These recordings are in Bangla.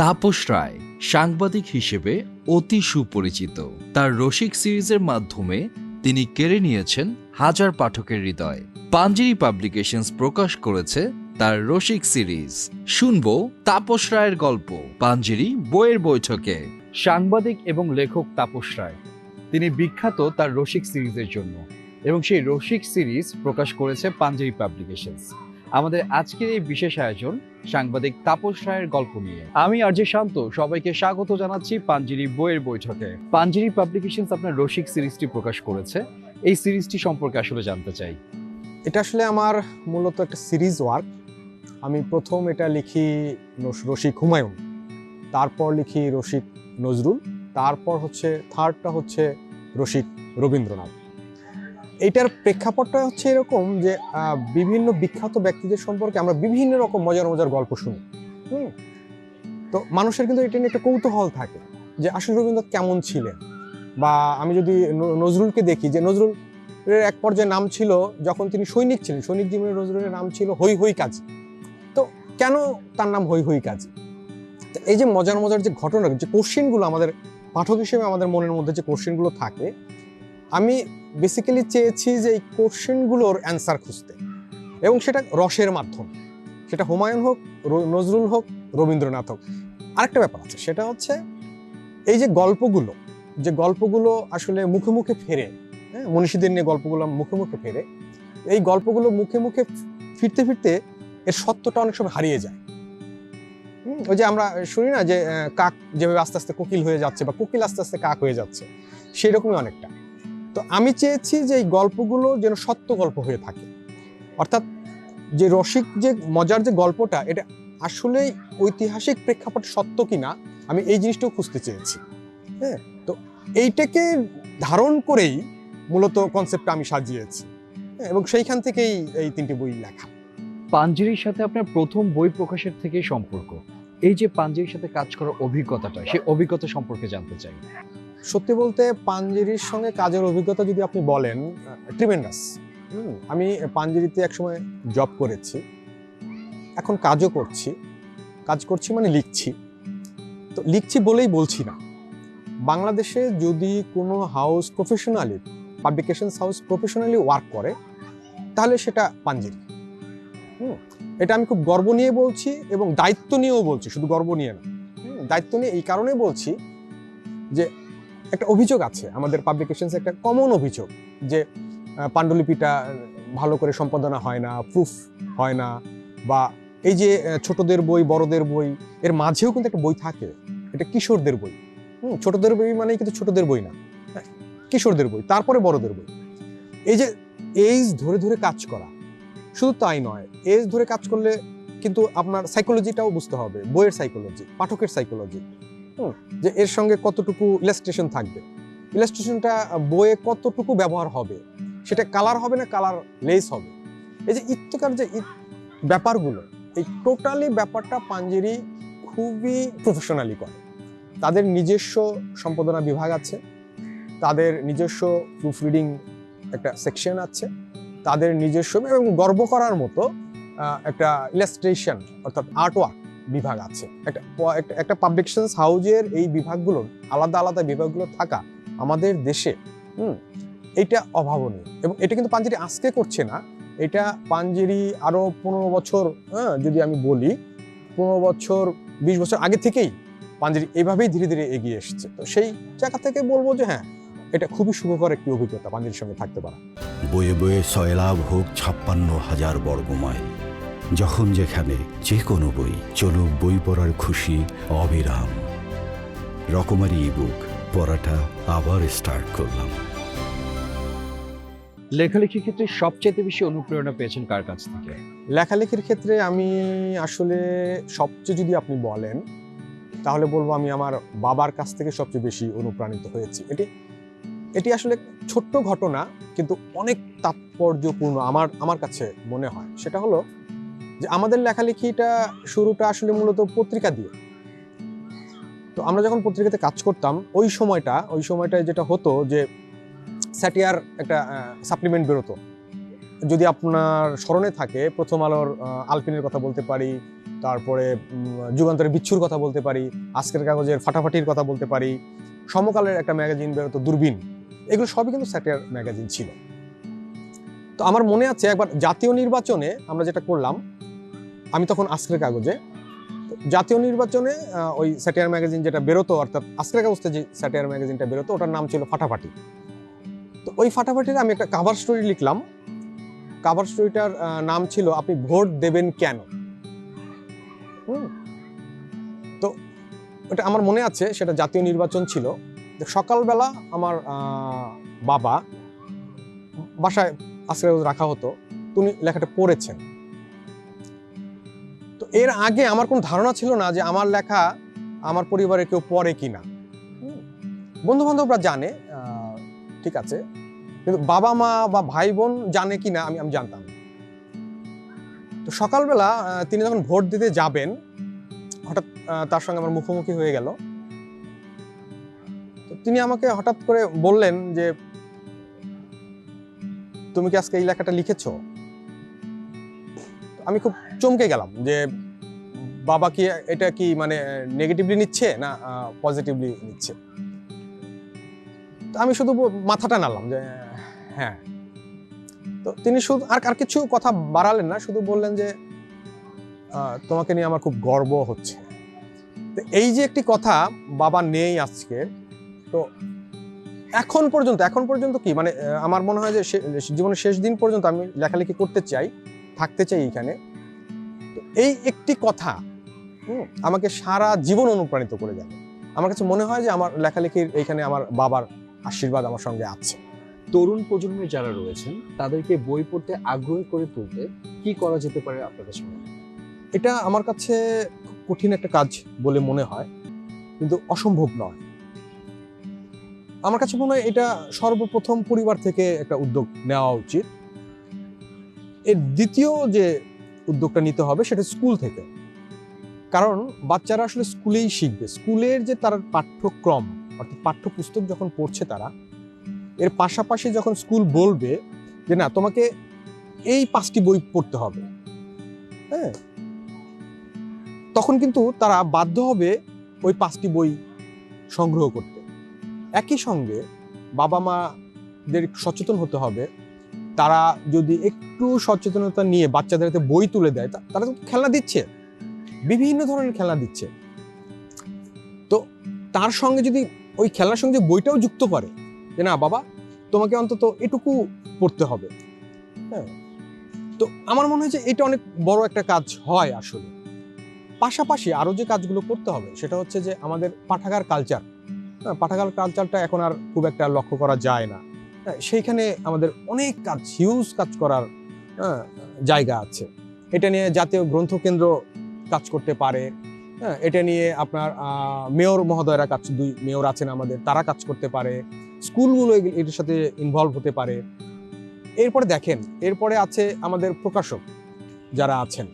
তাপস রায় সাংবাদিক হিসেবে অতি সুপরিচিত। তার রসিক সিরিজের মাধ্যমে তিনি কেড়ে নিয়েছেন হাজার পাঠকের হৃদয়। পাঞ্জেরি পাবলিকেশনস প্রকাশ করেছে তার রসিক সিরিজ। শুনব তাপস রায়ের গল্প, পাঞ্জেরি বইয়ের বৈঠকে। সাংবাদিক এবং লেখক তাপস রায়। তিনি বিখ্যাত তার রসিক সিরিজের জন্য এবং সেই রসিক সিরিজ প্রকাশ করেছে পাঞ্জেরি পাবলিকেশনস। আমাদের আজকের এই বিশেষ আয়োজন সাংবাদিক তাপস রায়ের গল্প নিয়ে। আমি আর যে শান্ত, সবাইকে স্বাগত জানাচ্ছি পাঞ্জেরি বইয়ের বৈঠকে। পাঞ্জেরি পাবলিকেশনস আপনার রসিক সিরিজটি প্রকাশ করেছে। এই সিরিজটি সম্পর্কে আসলে জানতে চাই। এটা আসলে আমার মূলত একটা সিরিজ ওয়ার্ক। আমি প্রথম এটা লিখি রসিক হুমায়ুন। তারপর লিখি রসিক নজরুল। তারপর হচ্ছে থার্ডটা হচ্ছে রসিক রবীন্দ্রনাথ। এইটার প্রেক্ষাপটটা হচ্ছে এরকম যে বিভিন্ন বিখ্যাত ব্যক্তিদের সম্পর্কে আমরা বিভিন্ন রকম মজার মজার গল্প শুনি। হুম? তো মানুষের কিন্তু এটা নিয়ে একটা কৌতূহল থাকে যে, আসলে রবীন্দ্রনাথ কেমন ছিলেন? বা আমি যদি নজরুলকে দেখি যে নজরুল এক পর্যায়ে নাম ছিল যখন তিনি সৈনিক ছিলেন, সৈনিক জীবনে নজরুলের নাম ছিল হই হই কাজী। তো কেন তার নাম হই হই কাজী? এই যে মজার মজার যে ঘটনা, যে কোশ্চেনগুলো আমাদের পাঠক হিসেবে আমাদের মনের মধ্যে যে কোশ্চেনগুলো থাকে আমি বেসিক্যালি চেয়েছি যে এই কোশ্চেনগুলোর অ্যান্সার খুঁজতে। এবং সেটা রসের মাধ্যমে। সেটা হুমায়ুন হোক নজরুল হোক, রবীন্দ্রনাথ হোক। আরেকটা ব্যাপার আছে, সেটা হচ্ছে এই যে গল্পগুলো যে গল্পগুলো আসলে মুখে মুখে ফেরে হ্যাঁ মনীষীদের নিয়ে গল্পগুলো মুখে মুখে ফেরে, এই গল্পগুলো মুখে মুখে ফিরতে ফিরতে এর সত্যটা অনেক সময় হারিয়ে যায়। ওই যে আমরা শুনি না যে কাক যেভাবে আস্তে আস্তে কোকিল হয়ে যাচ্ছে বা কোকিল আস্তে আস্তে কাক হয়ে যাচ্ছে সেই রকমই অনেকটা। তো আমি চেয়েছি যে এই গল্পগুলো যেন সত্য গল্প হয়ে থাকে। অর্থাৎ যে রসিক যে মজার যে গল্পটা এটা আসলেই ঐতিহাসিক প্রেক্ষাপট সত্য কিনা আমি এই জিনিসটাও খুঁজতে চেয়েছি। হ্যাঁ তো এইটাকে ধারণ করেই মূলত কনসেপ্টটা আমি সাজিয়েছি। হ্যাঁ, এবং সেইখান থেকেই এই তিনটি বই লেখা। পাঞ্জেরির সাথে আপনার প্রথম বই প্রকাশের থেকেই সম্পর্ক। এই যে পাঞ্জেরির সাথে কাজ করার অভিজ্ঞতাটা সেই অভিজ্ঞতা সম্পর্কে জানতে চাই। সত্যি বলতে পাঞ্জেরির সঙ্গে কাজের অভিজ্ঞতা যদি আপনি বলেন ট্রিমেন্ডাস আমি পাঞ্জেরিতে একসময় জব করেছি। এখন কাজও করছি। কাজ করছি মানে লিখছি। তো লিখছি বলেই বলছি না। বাংলাদেশে যদি কোনো house professionally publications house professionally work করে, তাহলে সেটা পাঞ্জেরি। হুম, এটা আমি খুব গর্ব নিয়ে বলছি এবং দায়িত্ব নিয়েও বলছি, শুধু গর্ব নিয়ে না। দায়িত্ব নিয়ে এই কারণে বলছি যে একটা অভিযোগ আছে আমাদের পাবলিকেশনস একটা কমন অভিযোগ যে পাণ্ডুলিপিটা ভালো করে সম্পাদনা হয় না প্রুফ হয় না বা এই যে ছোটদের বই বড়দের বই এর মাঝেও কিন্তু একটা বই থাকে এটা কিশোরদের বই। হুম ছোটদের বই মানে কিন্তু ছোটদের বই না হ্যাঁ, কিশোরদের বই তারপরে বড়দের বই। এই যে এইজ ধরে ধরে কাজ করা শুধু তাই নয় এজ ধরে কাজ করলে কিন্তু আপনার সাইকোলজিটাও বুঝতে হবে বইয়ের সাইকোলজি পাঠকের সাইকোলজি যে এর সঙ্গে কতটুকু ইলাস্ট্রেশন থাকবে? ইলাস্ট্রেশনটা বইয়ে কতটুকু ব্যবহার হবে? সেটা কালার হবে না কালার লেস হবে? এই যে ইত্যকার যে ব্যাপারগুলো, এই টোটালি ব্যাপারটা পাঞ্জেরি খুবই প্রফেশনালি করে। তাদের নিজস্ব সম্পাদনা বিভাগ আছে, তাদের নিজস্ব প্রুফ রিডিং একটা সেকশন আছে, তাদের নিজস্ব এবং গর্ব করার মতো একটা ইলাস্ট্রেশন অর্থাৎ আর্টওয়ার্ক বিভাগ আছে। একটা একটা- পাবলিকেশনস হাউজের এই বিভাগগুলোর আলাদা আলাদা বিভাগগুলো থাকা আমাদের দেশে, হুম, এটা অভাবনীয়। এবং এটা কিন্তু পাঞ্জেরি আজকে করছে না। এটা পাঞ্জেরি আরও পনেরো বছর হ্যাঁ যদি আমি বলি, পনেরো বছর, বিশ বছর আগে থেকেই পাঞ্জেরি এভাবেই ধীরে ধীরে এগিয়ে এসেছে। তো সেই জায়গা থেকে বলব যে হ্যাঁ এটা খুবই সুখকর একটি অভিজ্ঞতা পাঞ্জেরির সঙ্গে থাকতে পারা। বয়ে বয়ে সয়লাভ হোক ছাপ্পান্ন হাজার বর্গমাইল। যখন যেখানে যে কোনো বই চলুক বই পড়ার খুশি অবিরাম। রকমারি ইবুক পড়াটা আবার স্টার্ট করলাম। লেখালেখির ক্ষেত্রে সবচেয়ে বেশি অনুপ্রেরণা পেয়েছেন কার কাছ থেকে? লেখালেখির ক্ষেত্রে আমি আসলে সবচেয়ে যদি আপনি বলেন তাহলে বলব আমি আমার বাবার কাছ থেকে সবচেয়ে বেশি অনুপ্রাণিত হয়েছি। এটি এটি আসলে ছোট্ট ঘটনা কিন্তু অনেক তাৎপর্যপূর্ণ আমার আমার কাছে মনে হয়। সেটা হলো যে আমাদের লেখালেখিটা শুরুটা আসলে মূলত পত্রিকা দিয়ে। তো আমরা যখন পত্রিকাতে কাজ করতাম, ওই সময়টা, ওই সময়টায় যেটা হতো যে স্যাটিয়ার একটা সাপ্লিমেন্ট বেরোতো। যদি আপনার স্মরণে থাকে, প্রথম আলোর আলপিনের কথা বলতে পারি, তারপরে যুগান্তরের বিচ্ছুর কথা বলতে পারি, আজকের কাগজের ফাটাফাটির কথা বলতে পারি, সমকালের একটা ম্যাগাজিন বেরোতো, দূরবীন। এগুলো সবই কিন্তু স্যাটিয়ার ম্যাগাজিন ছিল। তো আমার মনে আছে একবার জাতীয় নির্বাচনে আমরা যেটা করলাম আমি তখন আজকের কাগজে, জাতীয় নির্বাচনে ওই স্যাটিয়ার ম্যাগাজিন যেটা বেরোতো, অর্থাৎ আজকের কাগজে যে স্যাটিয়ার ম্যাগাজিনটা বেরোতো, ওটার নাম ছিল ফাটাফাটি। তো ওই ফাটাফাটির আমি একটা কাভার স্টোরি লিখলাম। কাভার স্টোরিটার নাম ছিল, আপনি ভোট দেবেন কেন। তো ওটা আমার মনে আছে, সেটা জাতীয় নির্বাচন ছিল। সকালবেলা আমার বাবা, বাসায় আজকে রাখা হতো। তুমি লেখাটা পড়েছেন। এর আগে আমার কোনো ধারণা ছিল না যে আমার লেখা আমার পরিবারের কেউ পড়ে কিনা। বন্ধু বান্ধবরা জানে ঠিক আছে, কিন্তু বাবা মা বা ভাই বোন জানে কিনা আমি আমি জানতাম তো সকালবেলা তিনি যখন ভোট দিতে যাবেন, হঠাৎ তার সঙ্গে আমার মুখোমুখি হয়ে গেল। তো তিনি আমাকে হঠাৎ করে বললেন যে, তুমি কি আজকে এই লেখাটা লিখেছো? আমি খুব চমকে গেলাম যে বাবা কি এটা কি মানে নেগেটিভলি নিচ্ছে না পজিটিভলি নিচ্ছে? আমি শুধু মাথাটা নাড়লাম যে হ্যাঁ। তো তিনি শুধু আর আর কিছু কথা বাড়ালেন না, শুধু বললেন যে তোমাকে নিয়ে আমার খুব গর্ব হচ্ছে। তো এই যে একটি কথা বাবা নেই আজকে, তো এখন পর্যন্ত এখন পর্যন্ত কি? মানে আমার মনে হয় যে জীবনের শেষ দিন পর্যন্ত আমি লেখালেখি করতে চাই। থাকতে চাই এখানে। তো এই একটি কথা আমাকে সারা জীবন অনুপ্রাণিত করে যাবে আমার কাছে মনে হয় যে আমার লেখালেখির এইখানে আমার বাবার আশীর্বাদ আমার সঙ্গে আছে। তরুণ প্রজন্মের যারা রয়েছেন তাদেরকে বই পড়তে আগ্রহী করে তুলতে কি করা যেতে পারে আপনার কাছে এটা আমার কাছে কঠিন একটা কাজ বলে মনে হয় কিন্তু অসম্ভব নয়। আমার কাছে মনে হয় এটা সর্বপ্রথম পরিবার থেকে একটা উদ্যোগ নেওয়া উচিত। এর দ্বিতীয় যে উদ্যোগটা নিতে হবে সেটা স্কুল থেকে। কারণ বাচ্চারা আসলে স্কুলেই শিখবে। স্কুলের যে তার পাঠ্যক্রম, অর্থাৎ পাঠ্যপুস্তক যখন পড়ছে তারা, এর পাশাপাশি যখন স্কুল বলবে যে না, তোমাকে এই পাঁচটি বই পড়তে হবে হ্যাঁ? তখন কিন্তু তারা বাধ্য হবে ওই পাঁচটি বই সংগ্রহ করতে। একই সঙ্গে বাবা মাদের সচেতন হতে হবে তারা যদি একটু সচেতনতা নিয়ে বাচ্চাদের হাতে বই তুলে দেয় তারা তো খেলনা দিচ্ছে। বিভিন্ন ধরনের খেলনা দিচ্ছে। তো তার সঙ্গে যদি ওই খেলার সঙ্গে বইটাও যুক্ত করে, যে না, বাবা, তোমাকে অন্তত এটুকু পড়তে হবে। হ্যাঁ। তো আমার মনে হয় যে এটা অনেক বড় একটা কাজ হয় আসলে। পাশাপাশি আরও যে কাজগুলো করতে হবে, সেটা হচ্ছে যে আমাদের পাঠাগার কালচার হ্যাঁ পাঠাগার কালচারটা এখন আর খুব একটা লক্ষ্য করা যায় না। সেইখানে আমাদের অনেক কাজ হিউজ কাজ করার হ্যাঁ, জায়গা আছে। এটা নিয়ে জাতীয় গ্রন্থ কেন্দ্র কাজ করতে পারে। হ্যাঁ এটা নিয়ে আপনার মেয়র মহোদয়রা কাজ দুই মেয়র আছেন আমাদের তারা কাজ করতে পারে। স্কুলগুলো এটার সাথে ইনভলভ হতে পারে। এরপরে দেখেন এরপরে আছে আমাদের প্রকাশক যারা আছেন।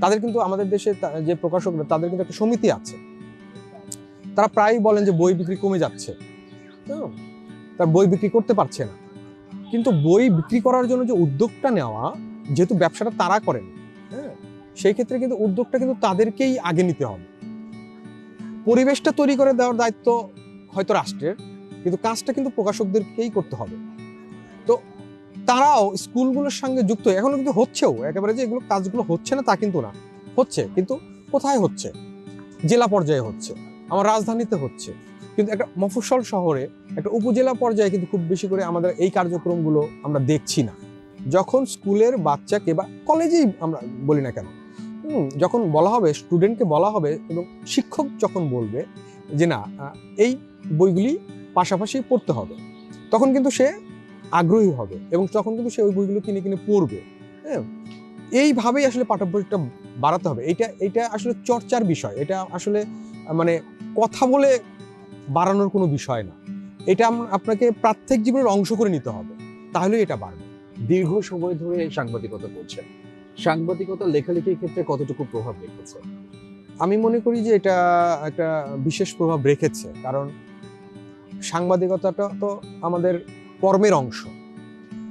তাদের কিন্তু আমাদের দেশে যে প্রকাশকরা তাদের কিন্তু একটা সমিতি আছে। তারা প্রায়ই বলেন যে বই বিক্রি কমে যাচ্ছে। হুম, তার বই বিক্রি করতে পারছে না। কিন্তু বই বিক্রি করার জন্য যে উদ্যোগটা নেওয়া, যেহেতু ব্যবসাটা তারা করেন হ্যাঁ সেই ক্ষেত্রে কিন্তু উদ্যোগটা কিন্তু তাদেরকেই আগে নিতে হবে। পরিবেশটা তৈরি করে দেওয়ার দায়িত্ব হয়তো রাষ্ট্রের, কিন্তু কাজটা কিন্তু প্রকাশকদেরকেই করতে হবে। তো তারাও স্কুলগুলোর সঙ্গে যুক্ত, এখনও কিন্তু হচ্ছেও, একেবারে যে এগুলো কাজগুলো হচ্ছে না তা কিন্তু না। হচ্ছে, কিন্তু কোথায় হচ্ছে? জেলা পর্যায়ে হচ্ছে, আমার রাজধানীতে হচ্ছে। কিন্তু একটা মফস্বল শহরে, একটা উপজেলা পর্যায়ে কিন্তু খুব বেশি করে আমাদের এই কার্যক্রমগুলো আমরা দেখছি না। যখন স্কুলের বাচ্চাকে বা কলেজেই আমরা বলি না কেন যখন বলা হবে, স্টুডেন্টকে বলা হবে এবং শিক্ষক যখন বলবে যে না এই বইগুলি পাশাপাশি পড়তে হবে, তখন কিন্তু সে আগ্রহী হবে এবং তখন কিন্তু সে ওই বইগুলো কিনে কিনে পড়বে হ্যাঁ? এইভাবেই আসলে পাঠ্যবইটা বাড়াতে হবে। এটা এটা আসলে চর্চার বিষয়। এটা আসলে মানে কথা বলে বাড়ানোর কোনো বিষয় না। এটা আপনাকে প্রত্যেক জীবনের অংশ করে নিতে হবে। তাহলেই এটা বাড়বে। দীর্ঘ সময় ধরে সাংবাদিকতা করছেন। সাংবাদিকতা লেখালেখির ক্ষেত্রে কতটুকু প্রভাব রেখেছে? আমি মনে করি যে এটা একটা বিশেষ প্রভাব রেখেছে। কারণ সাংবাদিকতাটা তো আমাদের কর্মের অংশ।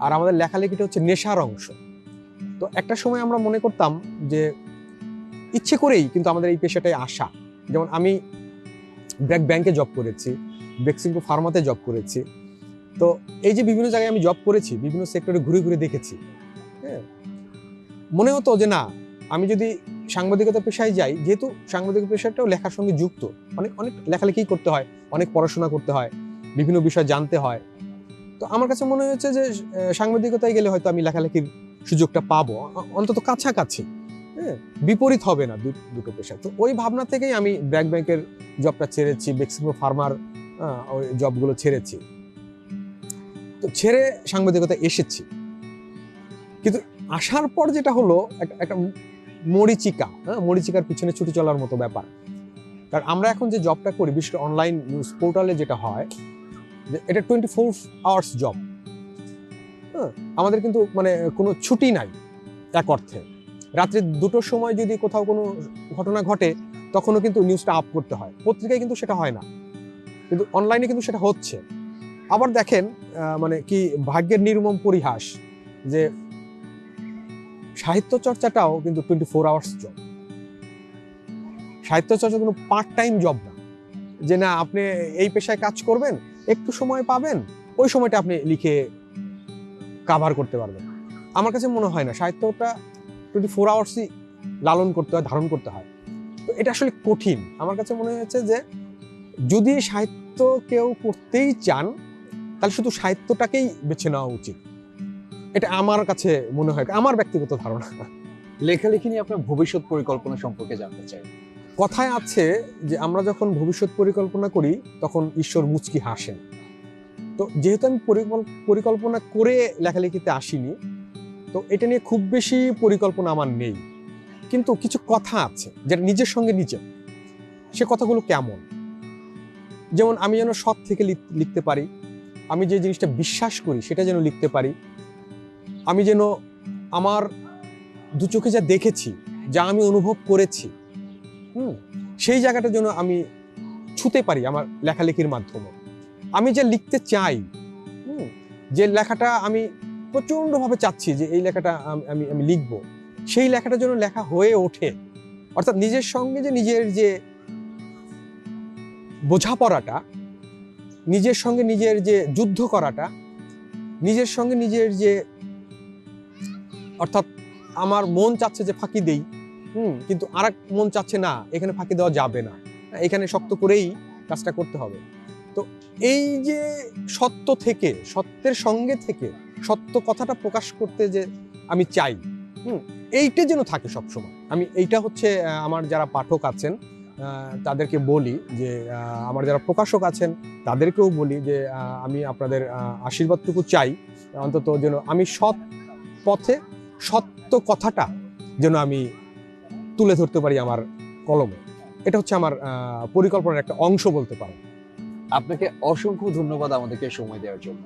আর আমাদের লেখালেখিটা হচ্ছে নেশার অংশ। তো একটা সময় আমরা মনে করতাম যে ইচ্ছে করেই কিন্তু আমাদের এই পেশাটায় আসা। যেমন আমি ব্র্যাক ব্যাংকে জব করেছি বেক্সিমকো ফার্মাতে জব করেছি। তো এই যে বিভিন্ন জায়গায় আমি জব করেছি, বিভিন্ন সেক্টরে ঘুরে ঘুরে দেখেছি হ্যাঁ। মনে হতো যে না, আমি যদি সাংবাদিকতা পেশায় যাই, যেহেতু সাংবাদিক পেশাটাও লেখার সঙ্গে যুক্ত, অনেক অনেক লেখালেখি করতে হয়, অনেক পড়াশোনা করতে হয়, বিভিন্ন বিষয় জানতে হয়। তো আমার কাছে মনে হয়েছে যে সাংবাদিকতায় গেলে হয়তো আমি লেখালেখির সুযোগটা পাবো অন্তত কাছাকাছি। হ্যাঁ বিপরীত হবে না দুটো পেশা তো ওই ভাবনা থেকেই আমি ব্র্যাক ব্যাংকের জবটা ছেড়েছি বেক্সিমো ফার্মার ওই জবগুলো ছেড়েছি। তো ছেড়ে সাংবাদিকতা এসেছি। কিন্তু আসার পর যেটা হলো একটা- মরিচিকা হ্যাঁ মরিচিকার পিছনে ছুটে চলার মতো ব্যাপার। কারণ আমরা এখন যে জবটা করি, বিশেষ অনলাইন নিউজ পোর্টালে যেটা হয়, যে এটা টোয়েন্টি ফোর আওয়ার্স জব হ্যাঁ আমাদের কিন্তু মানে কোনো ছুটি নাই এক অর্থে। রাত্রি দুটোর সময় যদি কোথাও কোনো ঘটনা ঘটে, তখনও কিন্তু নিউজটা আপ করতে হয়। পত্রিকায় কিন্তু সেটা হয় না। কিন্তু অনলাইনে কিন্তু সেটা হচ্ছে। আবার দেখেন মানে কি ভাগ্যের নির্মম পরিহাস যে সাহিত্য চর্চাটাও কিন্তু টোয়েন্টি ফোর আওয়ার্স জব সাহিত্য চর্চা কোনো পার্ট টাইম জব না। যে না, আপনি এই পেশায় কাজ করবেন, একটু সময় পাবেন, ওই সময়টা আপনি লিখে কাভার করতে পারবেন। আমার কাছে মনে হয় না, সাহিত্যটা টোয়েন্টি ফোর আওয়ার্সই লালন করতে হয় ধারণ করতে হয়। তো এটা আসলে কঠিন। আমার কাছে মনে হয়েছে যে যদি সাহিত্য কেউ করতেই চান তাহলে শুধু সাহিত্যটাকেই বেছে নেওয়া উচিত। এটা আমার কাছে মনে হয় আমার ব্যক্তিগত ধারণা। লেখালেখি নিয়ে আপনার ভবিষ্যৎ পরিকল্পনা সম্পর্কে জানতে চাই। কথায় আছে যে আমরা যখন ভবিষ্যৎ পরিকল্পনা করি তখন ঈশ্বর মুচকি হাসেন। তো যেহেতু আমি পরিকল্পনা করে লেখালেখিতে আসিনি তো এটা নিয়ে খুব বেশি পরিকল্পনা আমার নেই। কিন্তু কিছু কথা আছে, যেটা নিজের সঙ্গে নিজে। সে কথাগুলো কেমন? যেমন আমি যেন সৎ থেকে লিখ- লিখতে পারি, আমি যে জিনিসটা বিশ্বাস করি সেটা যেন লিখতে পারি, আমি যেন আমার দু চোখে যা দেখেছি, যা আমি অনুভব করেছি, হুম, সেই জায়গাটা যেন আমি ছুতে পারি আমার লেখালেখির মাধ্যমে। আমি যে লিখতে চাই, হুম, যে লেখাটা আমি প্রচণ্ডভাবে চাচ্ছি যে এই লেখাটা আম- আমি লিখব। সেই লেখাটা যেন লেখা হয়ে ওঠে। অর্থাৎ নিজের সঙ্গে যে নিজের যে বোঝাপড়াটা, নিজের সঙ্গে নিজের যে যুদ্ধ করাটা, নিজের সঙ্গে নিজের যে অর্থাৎ আমার মন চাচ্ছে যে ফাঁকি দেই, হুম, কিন্তু আর মন চাচ্ছে না, এখানে ফাঁকি দেওয়া যাবে না। এখানে শক্ত করেই কাজটা করতে হবে। তো এই যে সত্য থেকে, সত্যের সঙ্গে থেকে সত্য কথাটা প্রকাশ করতে যে আমি চাই, হুম, এইটা যেন থাকে সবসময়। আমি এইটা হচ্ছে আমার যারা পাঠক আছেন তাদেরকে বলি যে আমার যারা প্রকাশক আছেন, তাদেরকেও বলি যে আমি আপনাদের আশীর্বাদটুকু চাই, অন্তত যেন আমি সৎ পথে সত্য কথাটা যেন আমি তুলে ধরতে পারি আমার কলমে। এটা হচ্ছে আমার পরিকল্পনার একটা অংশ বলতে পারেন। আপনাকে অসংখ্য ধন্যবাদ আমাদেরকে সময় দেওয়ার জন্য।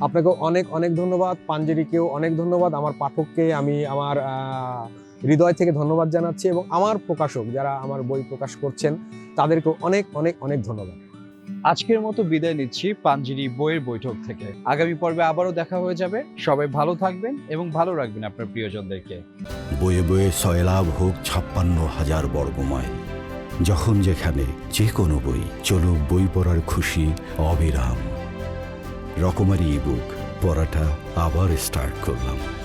আপনাকেও অনেক অনেক ধন্যবাদ। পাঞ্জেরিকেও অনেক ধন্যবাদ। আমার পাঠককে আমি আমার আহ, হৃদয় থেকে ধন্যবাদ জানাচ্ছি এবং আমার প্রকাশক যারা আমার বই প্রকাশ করছেন তাদেরকেও অনেক অনেক অনেক ধন্যবাদ। আজকের মতো বিদায় নিচ্ছি পাঞ্জিরি বইয়ের বৈঠক থেকে। আগামী পর্বে আবারও দেখা হয়ে যাবে। সবাই ভালো থাকবেন এবং ভালো রাখবেন আপনার প্রিয়জনদেরকে। বইয়ে বয়ে সয়লাভ হোক ছাপ্পান্ন হাজার বর্গময় যখন যেখানে যে কোনো বই চলুক বই পড়ার খুশি অবিরাম। রকমারি ইবুক পড়াটা আবার স্টার্ট করলাম।